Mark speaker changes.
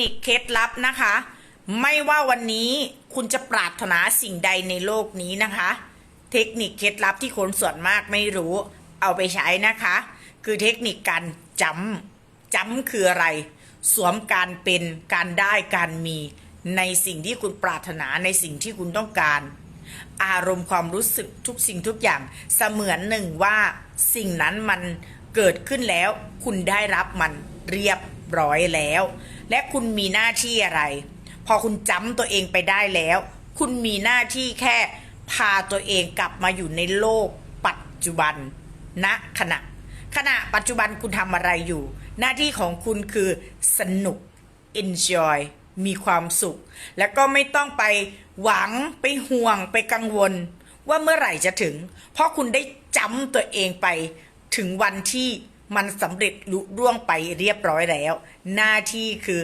Speaker 1: นิคเคล็ดลับนะคะ ไม่ว่าวันนี้คุณจะปรารถนาสิ่งใดในโลกนี้นะคะ เทคนิคเคล็ดลับที่คนส่วนมากไม่รู้เอาไปใช้นะคะ คือเทคนิคการจำจำคืออะไร สวมการเป็นการได้การมีในสิ่งที่คุณปรารถนาในสิ่งที่คุณต้องการ อารมณ์ความรู้สึกทุกสิ่งทุกอย่างเสมือนหนึ่งว่าสิ่งนั้นมันเกิดขึ้นแล้ว คุณได้รับมันเรียบ ร้อยแล้ว และคุณมีหน้าที่อะไร พอคุณจำตัวเองไปได้แล้ว คุณมีหน้าที่แค่พาตัวเองกลับมาอยู่ในโลกปัจจุบันณขณะ ขณะปัจจุบันคุณทำอะไรอยู่ หน้าที่ของคุณคือสนุก enjoy มีความสุข แล้วก็ไม่ต้องไปหวังไปห่วงไปกังวล ว่าเมื่อไหร่จะถึง เพราะคุณได้จำตัวเองไปถึงวันที่ มันสำเร็จลุร่วงไปเรียบร้อยแล้ว หน้าที่คือ